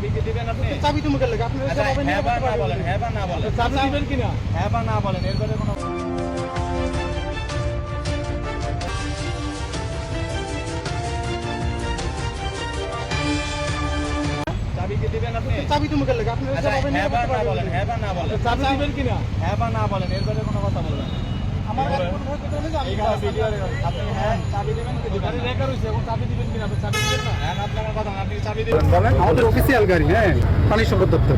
চাবি কি দিবেন আপনি? চাবি তুমি গেলে আপনার আচ্ছা, চাবি নিয়ে হ্যাঁ বা না বলেন হ্যাঁ বা না বলেন। চাবি দিবেন কিনা? হ্যাঁ বা না বলেন এরপরে কোনো চাবি আপনি? চাবি তুমি গেলে আপনার আচ্ছা, হ্যাঁ বা না বলেন হ্যাঁ বা না বলেন। চাবি দিবেন কিনা? হ্যাঁ বা না বলেন এরপরে কোনো কথা বলবেন হ্যাঁ চাবি দিবেন কি দিবেন? গাড়ি না? রেখা রয়েছে এখন চাবি দিবেন কিনা? আপনি চাবি দিবেন না? হ্যাঁ, আমাদের অফিসিয়াল গাড়ি হ্যাঁ পানি সম্পদ দপ্তর।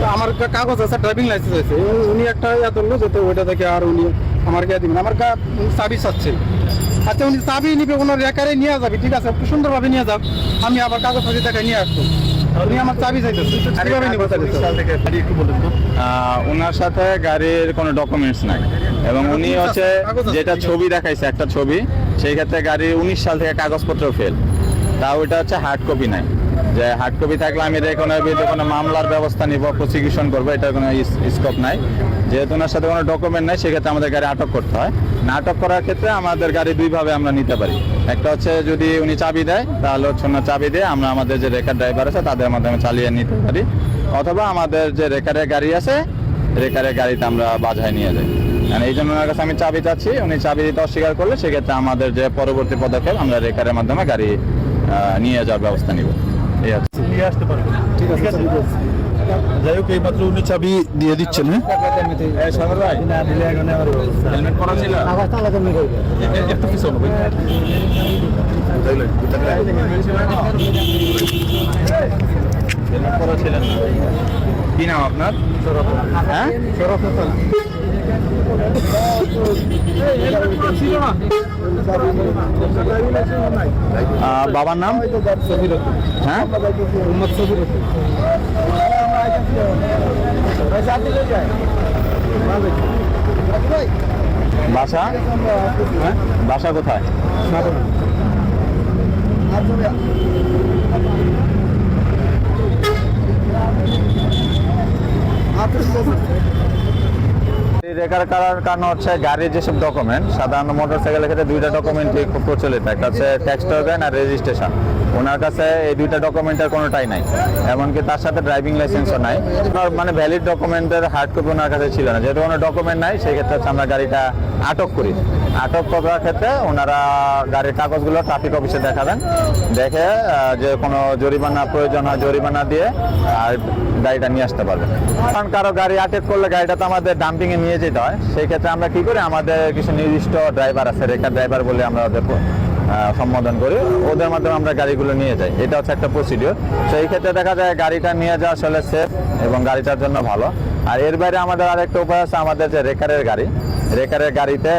তো আমার কাগজ আছে ড্রাইভিং লাইসেন্স আছে। উনি একটা ইয়া ধরলো যাতে ওইটা থেকে আর উনি আমার গায়ে দিবেন আমার গা চাবি চাচ্ছে আচ্ছা উনি চাবি নিবে ওনার রেকারে নিয়ে যাবে ঠিক আছে? সুন্দরভাবে নিয়ে যাও আমি আবার কাগজ ফাগজ দেখায় নিয়ে আসব। আমার চাবি ওনার সাথে গাড়ির কোনো ডকুমেন্টস নাই। এবং উনি হচ্ছে যেটা ছবি দেখাইছে একটা ছবি সেই ক্ষেত্রে গাড়ির উনিশ সাল থেকে কাগজপত্র ফেল তা ওইটা হচ্ছে হার্ড কপি নাই। যে হার্ড কপি থাকলে আমি এর কোনো মামলার ব্যবস্থা নিব প্রসিকিউশন করব এটার কোনো স্কোপ নাই। যেহেতু ওনার সাথে কোনো ডকুমেন্ট নাই, সেক্ষেত্রে আমাদের গাড়ি আটক করতে হয়। না আটক করার ক্ষেত্রে আমাদের গাড়ি দুইভাবে আমরা নিতে পারি। একটা হচ্ছে যদি উনি চাবি দেয়, তাহলে হচ্ছে ওনার চাবি দিয়ে আমরা আমাদের যে রেকার ড্রাইভার আছে, তাদের মাধ্যমে চালিয়ে নিতে পারি। অথবা আমাদের যে রেকারের গাড়ি আছে, রেকারের গাড়িতে আমরা বাজায় নিয়ে যাই। মানে এই জন্য ওনার কাছে আমি চাবি চাচ্ছি, উনি চাবি দিতে অস্বীকার করলে সেক্ষেত্রে আমাদের যে পরবর্তী পদক্ষেপ, আমরা রেকারের মাধ্যমে গাড়ি নিয়ে যাওয়ার ব্যবস্থা নিব। নিয়ে আসতে পারবেন ঠিক আছে যাই হোক এইমাত্র উনি চাবি দিয়ে দিচ্ছেন হ্যাঁ কি নাম আপনার? হ্যাঁ? বাবার নাম? হ্যাঁ? বাসা? হ্যাঁ? বাসা কোথায়? এই রেকার করার কারণ হচ্ছে গাড়ির যেসব ডকুমেন্ট সাধারণত মোটরসাইকেলের ক্ষেত্রে দুইটা ডকুমেন্টই খুব প্রচলিত। একটা হচ্ছে ট্যাক্স টোকেন আর রেজিস্ট্রেশন ওনার কাছে এই দুইটা ডকুমেন্টের কোনোটাই নাই। এমনকি তার সাথে ড্রাইভিং লাইসেন্সও নাই। মানে ভ্যালিড ডকুমেন্টের হার্ড কপি ওনার কাছে ছিল না। যেহেতু কোনো ডকুমেন্ট নাই সেই ক্ষেত্রে হচ্ছে আমরা গাড়িটা আটক করি। আটক করার ক্ষেত্রে ওনারা গাড়ির কাগজগুলো ট্রাফিক অফিসে দেখাবেন। দেখে যে কোনো জরিমানা প্রয়োজন হয় জরিমানা দিয়ে, আর গাড়িটা নিয়ে আসতে পারবে। কারণ কারও গাড়ি আটক করলে গাড়িটা তো আমাদের ডাম্পিং এ নিয়ে যেতে হয়। সেই ক্ষেত্রে আমরা কি করি, আমাদের কিছু নির্দিষ্ট ড্রাইভার আছে রেকার ড্রাইভার বলে আমরা ওদের সম্বোধন করি। ওদের মাধ্যমে আমরা গাড়িগুলো নিয়ে যাই। এটা হচ্ছে একটা প্রসিডিওর তো এই ক্ষেত্রে দেখা যায় গাড়িটা নিয়ে যাওয়া আসলে সেফ এবং গাড়িটার জন্য ভালো। আর এর বাইরে আমাদের আরেকটা উপায় আছে, আমাদের যে রেকারের গাড়ি। রেকারের গাড়িতে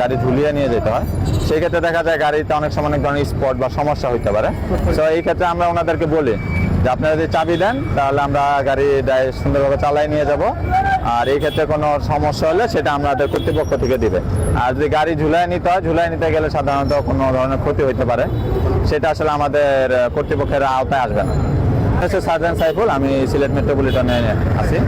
গাড়ি ঝুলিয়ে নিয়ে যেতে হয়। সেই ক্ষেত্রে দেখা যায় গাড়িতে অনেক সময় অনেক ধরনের স্পট বা সমস্যা হইতে পারে। তো এই ক্ষেত্রে আমরা ওনাদেরকে বলি যে আপনারা যদি চাবি দেন, তাহলে আমরা গাড়ি সুন্দরভাবে চালাই নিয়ে যাব। আর এই ক্ষেত্রে কোনো সমস্যা হলে সেটা আমাদের কর্তৃপক্ষ থেকে দিবে। আর যদি গাড়ি ঝুলাই নিতে হয় ঝুলাই নিতে গেলে সাধারণত কোনো ধরনের ক্ষতি হইতে পারে। সেটা আসলে আমাদের কর্তৃপক্ষের আওতায় আসবে না। হচ্ছে সার্জেন্ট সাইফুল, আমি সিলেট মেট্রোপলিটনে আছি।